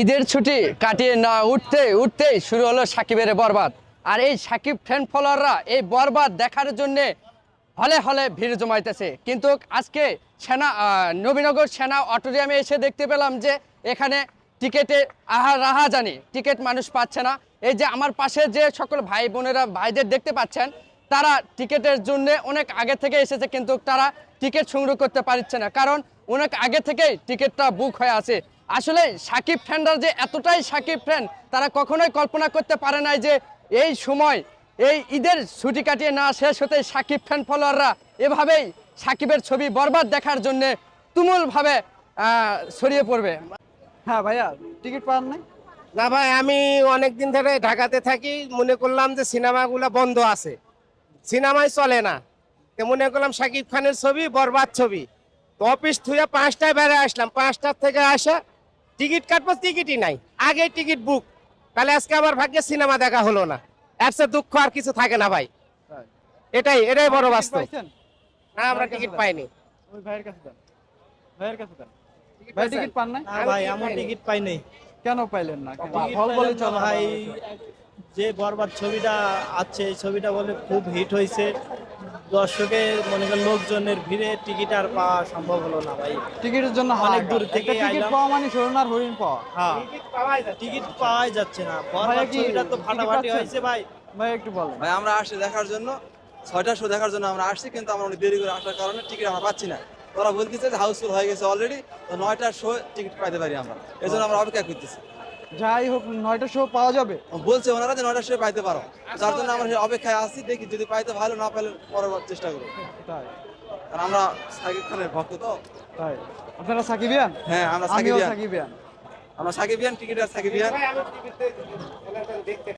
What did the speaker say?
ঈদের ছুটি কাটিয়ে না উঠতে, উঠতেই শুরু হলো সাকিবের বরবাদ। আর এই সাকিব ফ্যান ফলোয়াররা এই বরবাদ দেখার জন্যে হলে হলে ভিড় জমাইতেছে। কিন্তু আজকে সেনা নবীনগর সেনা অটোরিয়ামে এসে দেখতে পেলাম যে এখানে টিকেটে আহা রাহা জানি টিকিট মানুষ পাচ্ছে না। এই যে আমার পাশে যে সকল ভাই বোনেরা, ভাইদের দেখতে পাচ্ছেন, তারা টিকেটের জন্য অনেক আগে থেকে এসেছে, কিন্তু তারা টিকিট সংগ্রহ করতে পারছে না। কারণ অনেক আগে থেকেই টিকিটটা বুক হয়ে আছে। আসলে সাকিব ফ্যানরা যে এতটাই সাকিব ফ্যান তারা কখনোই কল্পনা করতে পারে নাই যে এই সময় এই ঈদের ছুটি কাটিয়ে না শেষ হতে সাকিব ফ্যান ফলোয়াররা এভাবেই সাকিবের ছবি বরবাদ দেখার জন্য তুমুলভাবে ছড়িয়ে পড়বে। হ্যাঁ ভাইয়া টিকিট পান নাই? না ভাই আমি অনেক দিন ধরে ঢাকাতে থাকি মনে করলাম যে সিনেমাগুলো বন্ধ আছে। সিনেমায় চলে না। তো মনে করলাম শাকিব খানের ছবি বরবাদ ছবি। অফিস থুয়ে পাঁচটায় বেড়ে আসলাম। পাঁচটার থেকে আসা টিকিট কাটবো টিকিটই নাই। আগে টিকিট বুক তাহলে আজকে আবার ভাগ্যে সিনেমা দেখা হলো না। এর দুঃখ আর কিছু থাকে না ভাই। এটাই এটাই বড় বাস্তব। না আমরা টিকিট পাইনি। ওই ভাইয়ের কাছে দেন। ভাইয়ের কাছে দেন। ভাই টিকিট পান নাই? না ভাই আমার টিকিট পাই নাই। কেন পাইলেন না? হল বলে ভাই যে বরবাদ ছবিটা আছে এই ছবিটা বলে খুব হিট হয়েছে দর্শকের মনে করেন লোকজনের ভিড়ে টিকিট আর পাওয়া সম্ভব হলো না ভাই। টিকিটের জন্য অনেক দূর থেকে টিকিট পাওয়া মানে সোনার হরিণ পাওয়া। হ্যাঁ টিকিট পাওয়াই যাচ্ছে না। ছবিটা তো ফাটাফাটি হয়েছে ভাই। ভাই একটু বলেন। ভাই আমরা আসছি দেখার জন্য। ছয়টা শো দেখার জন্য আমরা আসছি কিন্তু আমরা অনেক দেরি করে আসার কারণে টিকিট আমরা পাচ্ছি না। ওরা বলতেছে যে হাউসফুল হয়ে গেছে অলরেডি তো নয়টার শো টিকিট পাইতে পারি আমরা। এই জন্য আমরা অপেক্ষা করতেছি। যাই হোক নয়টা শো পাওয়া যাবে। বলছে ওনারা যে নয়টা শো পাইতে পারো। যার জন্য আমরা অপেক্ষায় আসছি দেখি যদি পাইতে ভালো না পেলে পরের চেষ্টা করব। তাই। কারণ আমরা সাকিব খানের ভক্ত তো। তাই। আপনারা সাকিবিয়ান হ্যাঁ আমরা সাকিব সাকিবিয়ান সাকিবিয়ান আমরা সাকিবিয়ান টিকিট আর সাকিবিয়ান